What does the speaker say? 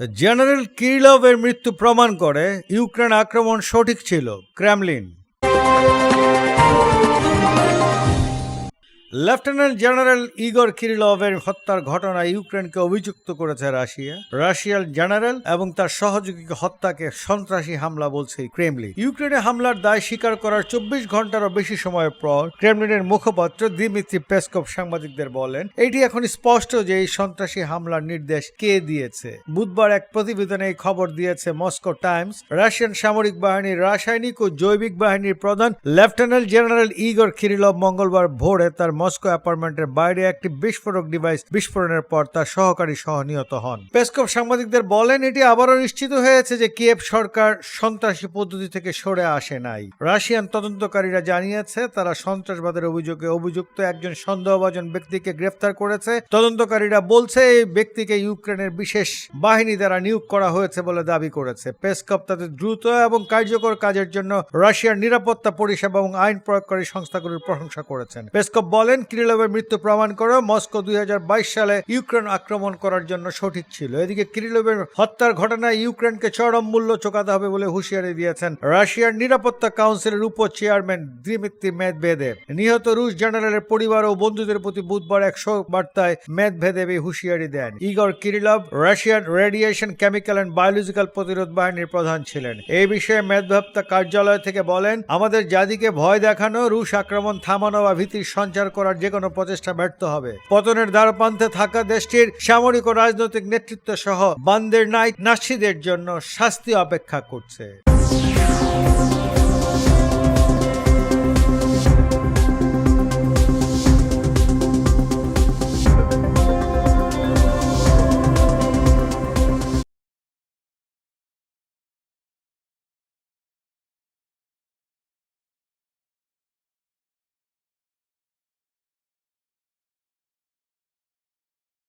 General কিরিলভের মৃত্যু প্রমাণ করে ইউক্রেন আক্রমণ সঠিক ছিল ক্রেমলিন লেফটেন্যান্ট জেনারেল ইগর কিরিলভের হত্যার ঘটনায় ইউক্রেনকে অভিযুক্ত করেছে রাশিয়া। রাশিয়ার জেনারেল এবং তার সহযোগীকে হত্যাকে সন্ত্রাসী হামলা বলছে ক্রেমলিন। ইউক্রেনে হামলার দায় স্বীকার করার চব্বিশ ঘন্টারও বেশি সময়ের পর ক্রেমলিনের মুখপাত্র দিমিত্রি পেসকপ সাংবাদিকদের বলেন, এটি এখন স্পষ্ট যে এই সন্ত্রাসী হামলার নির্দেশ কে দিয়েছে। বুধবার এক প্রতিবেদনে এই খবর দিয়েছে মস্কো টাইমস। রাশিয়ান সামরিক বাহিনীর রাসায়নিক ও জৈবিক বাহিনীর প্রধান লেফটেন্যান্ট জেনারেল ইগর কিরিলভ মঙ্গলবার ভোরে তার মস্কো অ্যাপার্টমেন্টের বাইরে একটি বিস্ফোরক ডিভাইস বিস্ফোরণের পর তার সহকারী সহ নিহত হন। পেসকপ সাংবাদিকদের বলেন, এটি আবারও নিশ্চিত হয়েছে যে কিয়েভ সরকার সন্ত্রাসী পদ্ধতি থেকে সরে আসে নাই। রাশিয়ান তদন্তকারীরা জানিয়েছে, তারা সন্ত্রাসবাদের অভিযোগে অভিযুক্ত একজন সন্দেহভাজন ব্যক্তিকে গ্রেফতার করেছে। তদন্তকারীরা বলছে, এই ব্যক্তিকে ইউক্রেনের বিশেষ বাহিনী দ্বারা নিয়োগ করা হয়েছে বলে দাবি করেছে। পেসকপ তাদের দ্রুত এবং কার্যকর কাজের জন্য রাশিয়ার নিরাপত্তা পরিষেবা এবং আইন প্রয়োগকারী সংস্থাগুলির প্রশংসা করেছেন। পেসকপ বলেন কিরিলভের মৃত্যু প্রমাণ করে মস্কো দুই হাজার বাইশ সালে ইউক্রেন আক্রমণ করার জন্য সঠিক ছিল। এদিকে কিরিলভের হত্যার ঘটনায় ইউক্রেনকে চরম মূল্য চোকাতে হবে বলে হুঁশিয়ারি দিয়েছেন রাশিয়ার নিরাপত্তা কাউন্সিলের উপ চেয়ারম্যান দিমিত্রি মেদভেদেব নিহত রুশ জেনারেলের পরিবার ও বন্ধুদের প্রতি বুধবার এক শোক বার্তায় মেদভেদেব এই হুঁশিয়ারি দেন। Igor Kirillov, Russian radiation, chemical and biological প্রতিরোধ বাহিনীর প্রধান ছিলেন। এই বিষয়ে মেদভেব কার্যালয় থেকে বলেন, আমাদের জাতিকে ভয় দেখানো, রুশ আক্রমণ থামানো বা ভীতির সঞ্চার করার যে কোনো প্রচেষ্টা ব্যর্থ হবে। পতনের দ্বারপ্রান্তে থাকা দেশটির সামরিক ও রাজনৈতিক নেতৃত্ব সহ বান্দের নাইক নাসিদের জন্য শাস্তি অপেক্ষা করছে।